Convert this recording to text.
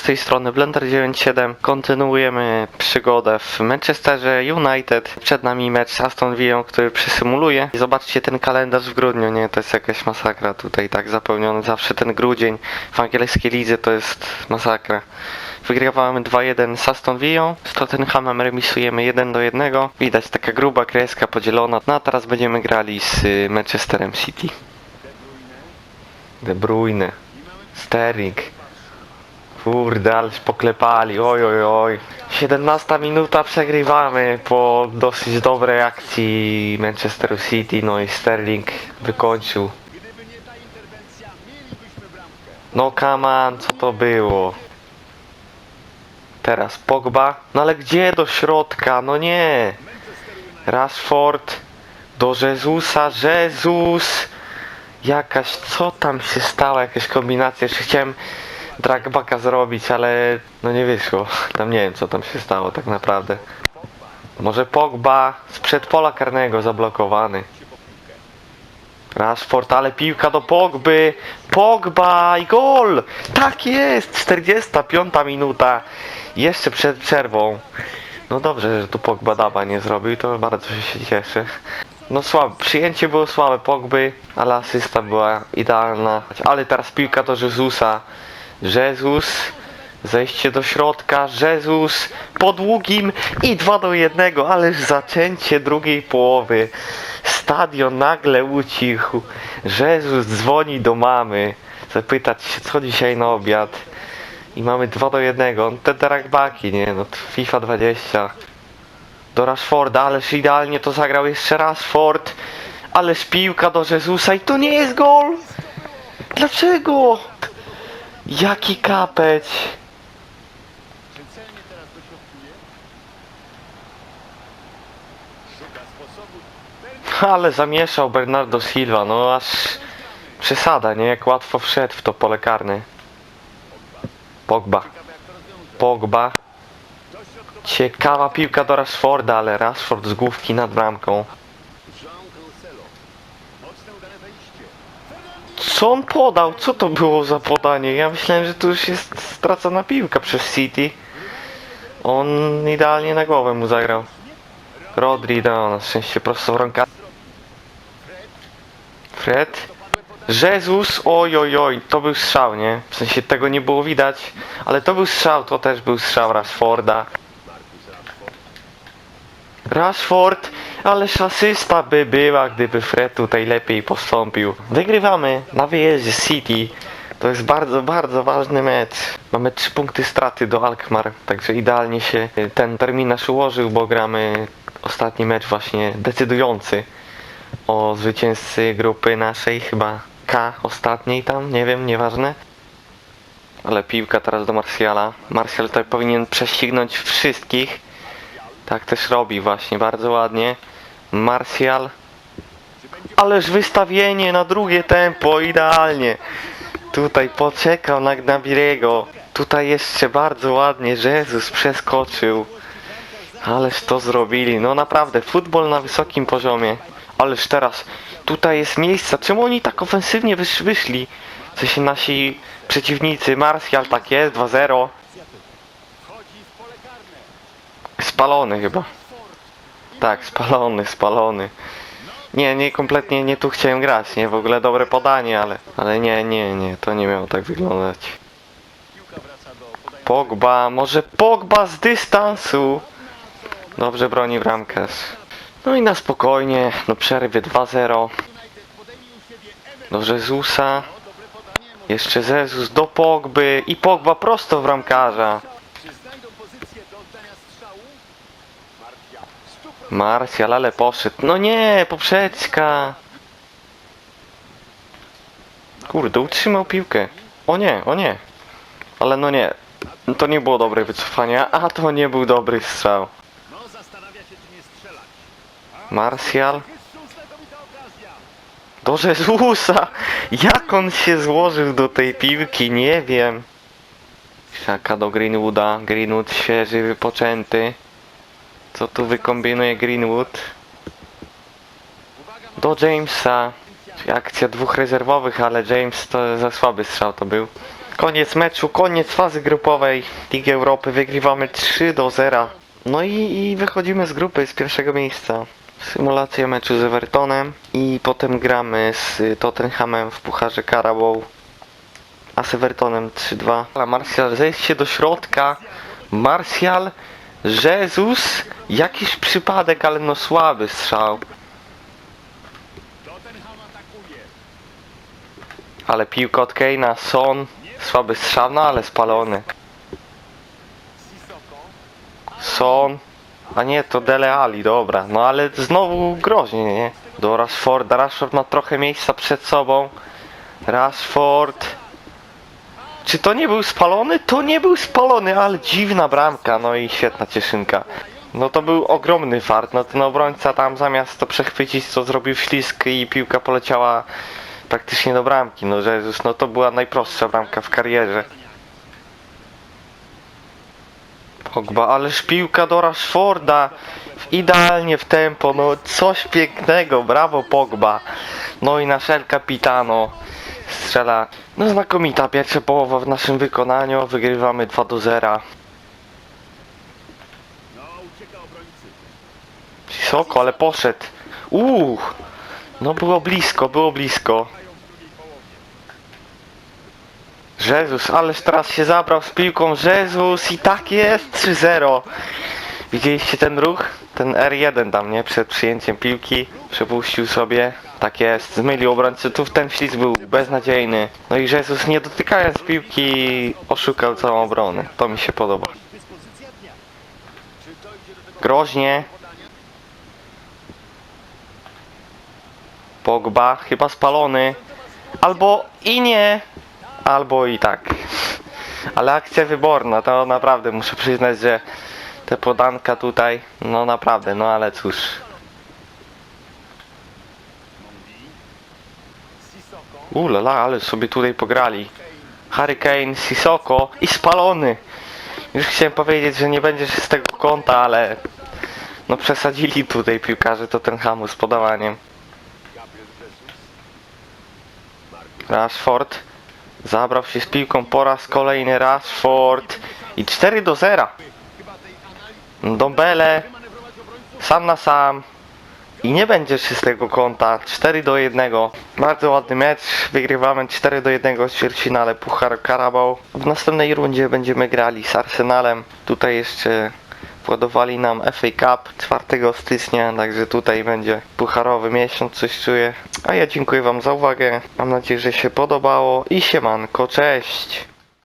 z tej strony Blender97. Kontynuujemy przygodę w Manchesterze United. Przed nami mecz z Aston Villa, który przysymuluje. I zobaczcie ten kalendarz w grudniu, nie? To jest jakaś masakra tutaj, tak zapełniony. Zawsze ten grudzień w angielskiej lidze to jest masakra. Wygrywamy 2-1 z Aston Villa, z Tottenhamem remisujemy 1 do 1. Widać taka gruba kreska podzielona. No a teraz będziemy grali z y, Manchesterem City. De Bruyne. Sterling. Kurde, ależ poklepali, oj, oj, oj. 17 minuta przegrywamy po dosyć dobrej akcji Manchesteru City, no i Sterling wykończył. No on, co to było? Teraz Pogba, no ale gdzie do środka? No nie. Rashford do Jezusa, Jezus. Jakaś, co tam się stało, jakaś kombinacja, jeszcze chciałem dragbacka zrobić, ale no nie wyszło. Tam nie wiem co tam się stało tak naprawdę. Może Pogba z przedpola karnego zablokowany. Rashford, ale piłka do Pogby. Pogba i gol! Tak jest! 45 minuta. Jeszcze przed przerwą. No dobrze, że tu Pogba daba nie zrobił, to bardzo się cieszę. No słabe, przyjęcie było słabe Pogby, ale asysta była idealna. Ale teraz piłka do Jezusa. Jezus, zejście do środka, Jezus po długim i 2 do 1, ależ zaczęcie drugiej połowy. Stadion nagle ucichł. Jezus dzwoni do mamy, zapytać się co dzisiaj na obiad. I mamy 2 do 1. Te dragbaki, nie no, FIFA 20 do Rashforda, ależ idealnie to zagrał jeszcze Rashford. Ależ piłka do Jezusa i to nie jest gol! Dlaczego? Jaki kapeć! Ale zamieszał Bernardo Silva, no aż przesada, nie? Jak łatwo wszedł w to pole karne. Pogba. Pogba. Ciekawa piłka do Rashforda, ale Rashford z główki nad bramką. Co on podał? Co to było za podanie? Ja myślałem, że tu już jest stracona piłka przez City. On idealnie na głowę mu zagrał. Rodri, no, na szczęście prosto w ręka. Fred. Jezus, oj, oj, oj, to był strzał, nie? W sensie tego nie było widać, ale to był strzał, to też był strzał Rashforda. Rashford, ależ asysta by była, gdyby Fred tutaj lepiej postąpił. Wygrywamy na wyjeździe City. To jest bardzo, bardzo ważny mecz. Mamy 3 punkty straty do Alkmaar, także idealnie się ten terminarz ułożył, bo gramy ostatni mecz właśnie decydujący o zwycięzcy grupy naszej, chyba K ostatniej tam, nie wiem, nieważne. Ale piłka teraz do Marsjala. Marsjal tutaj powinien prześcignąć wszystkich. Tak też robi właśnie, bardzo ładnie. Marsjal. Ależ wystawienie na drugie tempo, idealnie. Tutaj poczekał na Gnabirego. Tutaj jeszcze bardzo ładnie Jezus przeskoczył. Ależ to zrobili. No naprawdę, futbol na wysokim poziomie. Ależ teraz, tutaj jest miejsca. Czemu oni tak ofensywnie wysz wyszli? W sensie nasi przeciwnicy. Marsjal tak jest, 2-0. Spalony chyba. Tak, spalony, spalony. Nie, nie, kompletnie nie tu chciałem grać, nie, w ogóle dobre podanie, ale, ale nie, nie, nie, to nie miało tak wyglądać. Pogba, może Pogba z dystansu. Dobrze broni bramkarz. No i na spokojnie, do przerwy 2-0. Do Jezusa. Jeszcze Jezus do Pogby i Pogba prosto w bramkarza. Marsjal, ale poszedł. No nie, poprzeczka. Kurde, utrzymał piłkę. O nie, o nie. Ale no nie. To nie było dobre wycofanie, a to nie był dobry strzał. Marsjal. Do Jezusa! Jak on się złożył do tej piłki, nie wiem. Szaka do Greenwooda. Greenwood świeży, wypoczęty. Co tu wykombinuje Greenwood? Do Jamesa. Akcja dwóch rezerwowych, ale James to za słaby strzał to był. Koniec meczu, koniec fazy grupowej Ligi Europy. Wygrywamy 3 do 0. No i, i wychodzimy z grupy z pierwszego miejsca. Symulacja meczu z Evertonem i potem gramy z Tottenhamem w Pucharze Carabao. A z Evertonem 3-2. Ale Martial zejść się do środka. Martial, Jezus, jakiś przypadek, ale no słaby strzał. Ale piłka od Keina, Son, słaby strzał, no ale spalony. Son, a nie, to Dele Ali, dobra, no ale znowu groźnie, nie? Do Rashforda, Rashford ma trochę miejsca przed sobą. Rashford. Czy to nie był spalony? To nie był spalony, ale dziwna bramka, no i świetna cieszynka. No to był ogromny fart, no ten obrońca tam zamiast to przechwycić, co zrobił ślisk i piłka poleciała praktycznie do bramki. No Jezus, no to była najprostsza bramka w karierze. Pogba, ależ piłka do Rashforda. Idealnie w tempo, no coś pięknego, brawo Pogba. No i nasz El Capitano strzela. No znakomita pierwsza połowa w naszym wykonaniu. Wygrywamy 2 do 0. Soko, ale poszedł. Uuu, no było blisko, było blisko. Jezus, ależ teraz się zabrał z piłką. Jezus i tak jest 3-0. Widzieliście ten ruch? Ten R1 tam, nie? Przed przyjęciem piłki. Przepuścił sobie. Tak jest. Zmylił obrońcę. Tu ten ślizg był beznadziejny. No i Jezus nie dotykając piłki oszukał całą obronę. To mi się podoba. Groźnie. Pogba, chyba spalony. Albo i nie, albo i tak. Ale akcja wyborna, to naprawdę muszę przyznać, że te podanka tutaj, no naprawdę, no ale cóż. Ulala, ale sobie tutaj pograli. Hurricane, Sisoko i spalony. Już chciałem powiedzieć, że nie będzie z tego kąta, ale no przesadzili tutaj piłkarze Tottenhamu z podawaniem. Rashford zabrał się z piłką po raz kolejny Rashford i 4 do 0 Dombele sam na sam i nie będzie czystego kąta 4 do 1 bardzo ładny mecz wygrywamy 4 do 1 w ćwierćfinale Puchar Carabao w następnej rundzie będziemy grali z Arsenalem tutaj jeszcze władowali nam FA Cup 4 stycznia, także tutaj będzie pucharowy miesiąc, coś czuję. A ja dziękuję Wam za uwagę. Mam nadzieję, że się podobało i siemanko, cześć!